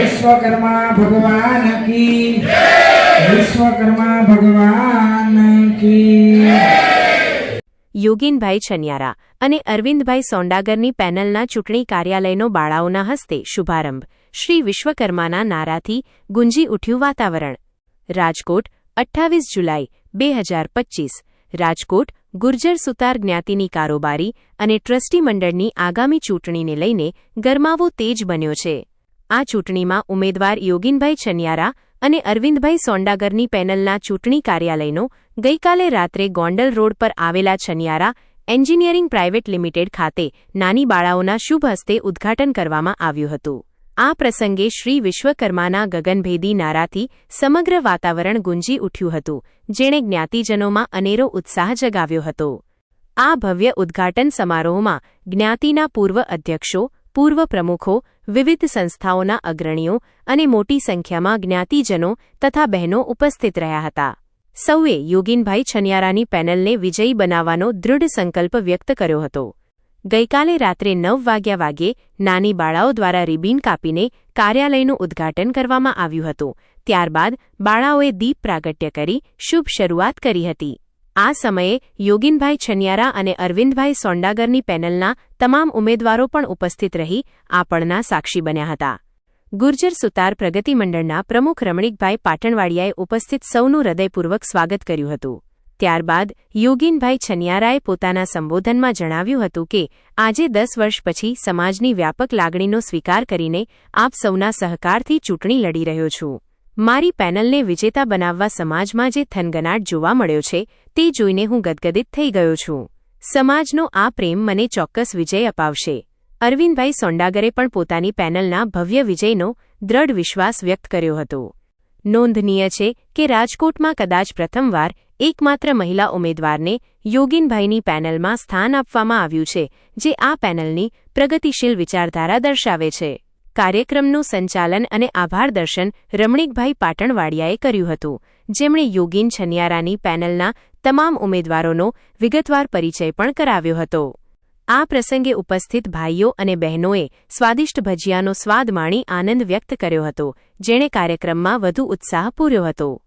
વિશ્વકર્મા ભગવાન કી. વિશ્વકર્મા ભગવાન કી. યોગીનભાઈ છનિયારા અને અરવિંદભાઈ સોંડાગરની પેનલના ચૂંટણી કાર્યાલયનો બાળાઓના હસ્તે શુભારંભ. શ્રી વિશ્વકર્માના નારાથી ગુંજી ઉઠ્યું વાતાવરણ. રાજકોટ, અઠ્ઠાવીસ જુલાઈ, બે હજાર પચ્ચીસ રાજકોટ, ગુર્જર સુતાર જ્ઞાતિની કારોબારી અને ટ્રસ્ટી મંડળની આગામી ચૂંટણીને લઈને ગરમાવો તેજ બન્યો છે. આ ચૂંટણીમાં ઉમેદવાર યોગીનભાઈ છન્યારા અને અરવિંદભાઈ સોંડાગરની પેનલના ચૂંટણી કાર્યાલયનો ગઈકાલે રાત્રે ગોંડલ રોડ પર આવેલા છનિયારા એન્જિનિયરિંગ પ્રાઇવેટ લિમિટેડ ખાતે નાની બાળાઓના શુભ હસ્તે ઉદ્ઘાટન કરવામાં આવ્યું હતું. આ પ્રસંગે શ્રી વિશ્વકર્માના ગગનભેદી નારાથી સમગ્ર વાતાવરણ ગુંજી ઉઠ્યું હતું, જેણે જ્ઞાતિજનોમાં અનેરો ઉત્સાહ જગાવ્યો હતો. આ ભવ્ય ઉદ્ઘાટન સમારોહમાં જ્ઞાતિના પૂર્વ અધ્યક્ષો પૂર્વ પ્રમુખો, વિવિધ સંસ્થાઓના અગ્રણીઓ અને મોટી સંખ્યામાં જ્ઞાતિજનો તથા બહેનો ઉપસ્થિત રહ્યા હતા. સૌએ યોગીનભાઈ છનિયારાની પેનલને વિજયી બનાવવાનો દૃઢ સંકલ્પ વ્યક્ત કર્યો હતો. ગઈકાલે રાત્રે નવ વાગ્યા વાગ્યે નાની બાળાઓ દ્વારા રિબીન કાપીને કાર્યાલયનું ઉદ્ઘાટન કરવામાં આવ્યું હતું. ત્યારબાદ બાળાઓએ દીપ પ્રાગટ્ય કરી શુભ શરૂઆત કરી હતી. આ સમયે યોગીનભાઈ છનિયારા અને અરવિંદભાઈ સોંડાગરની પેનલના તમામ ઉમેદવારો પણ ઉપસ્થિત રહી આપણના સાક્ષી બન્યા હતા. ગુર્જર સુતાર પ્રગતિ મંડળના પ્રમુખ રમણીકભાઈ પાટણવાડિયાએ ઉપસ્થિત સૌનું હૃદયપૂર્વક સ્વાગત કર્યું હતું. ત્યારબાદ યોગીનભાઈ છનિયારાએ પોતાના સંબોધનમાં જણાવ્યું હતું કે, આજે દસ વર્ષ પછી સમાજની વ્યાપક લાગણીનો સ્વીકાર કરીને આપ સૌના સહકારથી ચૂંટણી લડી રહ્યો છું. મારી પેનલને વિજેતા બનાવવા સમાજમાં જે થનગનાટ જોવા મળ્યો છે, તે જોઈને હું ગદગદિત થઈ ગયો છું. સમાજનો આ પ્રેમ મને ચોક્કસ વિજય અપાવશે. અરવિંદભાઈ સોંડાગરે પણ પોતાની પેનલના ભવ્ય વિજયનો દ્રઢ વિશ્વાસ વ્યક્ત કર્યો હતો. નોંધનીય છે કે રાજકોટમાં કદાચ પ્રથમવાર એકમાત્ર મહિલા ઉમેદવારને યોગીનભાઈની પેનલમાં સ્થાન આપવામાં આવ્યું છે, જે આ પેનલની પ્રગતિશીલ વિચારધારા દર્શાવે છે. કાર્યક્રમનું સંચાલન અને આભાર દર્શન રમણીકભાઈ પાટણવાડિયાએ કર્યું હતું. જેમણે યોગીન છનિયારાની પેનલના તમામ ઉમેદવારોનો વિગતવાર પરિચય પણ કરાવ્યો હતો. આ પ્રસંગે ઉપસ્થિત ભાઈઓ અને બહેનોએ સ્વાદિષ્ટ ભજીયાનો સ્વાદ માણી આનંદ વ્યક્ત કર્યો હતો, જેણે કાર્યક્રમમાં વધુ ઉત્સાહ પૂર્યો હતો.